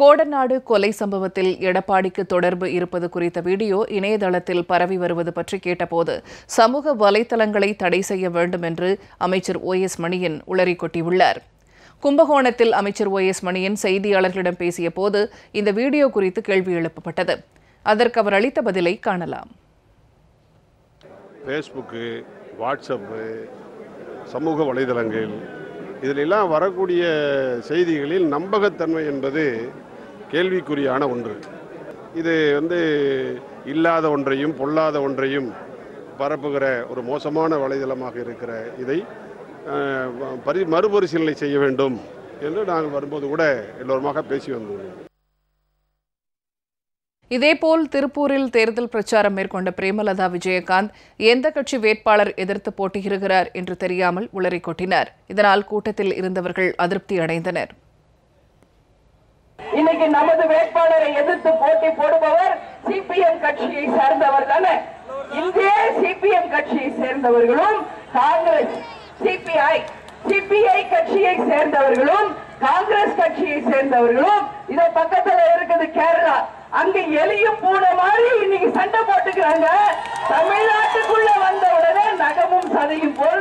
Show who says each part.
Speaker 1: கோடநாடு கொலை சம்பவத்தில் எடப்பாடிக்கு தொடர்பு இருப்பது குறித்த வீடியோ இணையதளத்தில் பரவி வருவது பற்றி கேட்டபோது சமூக வலைதளங்களை தடை செய்ய வேண்டும் என்று அமைச்சர் ஓ எஸ் மணியன் உளறி கொட்டியுள்ளார். கும்பகோணத்தில் அமைச்சர் ஓ எஸ் மணியன் செய்தியாளர்களிடம் பேசிய போது இந்த வீடியோ குறித்து கேள்வி எழுப்பப்பட்டது. அதற்கு அவர் அளித்த பதிலை காணலாம்.
Speaker 2: ஃபேஸ்புக்கு வாட்ஸ்அப்பு சமூக வலைதளங்கள் இதிலெல்லாம் வரக்கூடிய செய்திகளில் நம்பகத்தன்மை என்பது கேள்விக்குறியான ஒன்று. இது வந்து இல்லாத ஒன்றையும் பொல்லாத ஒன்றையும் பரப்புகிற ஒரு மோசமான வலைதளமாக இருக்கிற இதை பரி மறுபரிசீலனை செய்ய வேண்டும் என்று நாங்கள் வரும்போது கூட எல்லோருமாக பேசி வந்துள்ளோம்
Speaker 1: இதேபோல் திருப்பூரில் தேர்தல் பிரச்சாரம் மேற்கொண்ட பிரேமலதா விஜயகாந்த் எந்த கட்சி வேட்பாளர் எதிர்த்து போட்டியிடுகிறார் என்று தெரியாமல் உளறி கொட்டினார். இதனால் கூட்டத்தில் இருந்தவர்கள் அதிருப்தி அடைந்தனர்.
Speaker 3: இன்னைக்கு நமது வேட்பாளரை எதிர்த்து போட்டி போடுபவர் சிபிஎம் கட்சியை சேர்ந்தவர் தானே? இதே சிபிஎம் கட்சியை சேர்ந்தவர்களும் காங்கிரஸ் சிபிஐ சிபிஐ கட்சியை சேர்ந்தவர்களும் காங்கிரஸ் கட்சியை சேர்ந்தவர்களும் இத பக்கத்துல இருக்குது கேரளா. அங்க எலிய பூனை மாதிரி இன்னைக்கு சண்டை போட்டுக்கிறாங்க. தமிழ்நாட்டுக்குள்ள வந்த உடனே நகமும் சதையும் போல்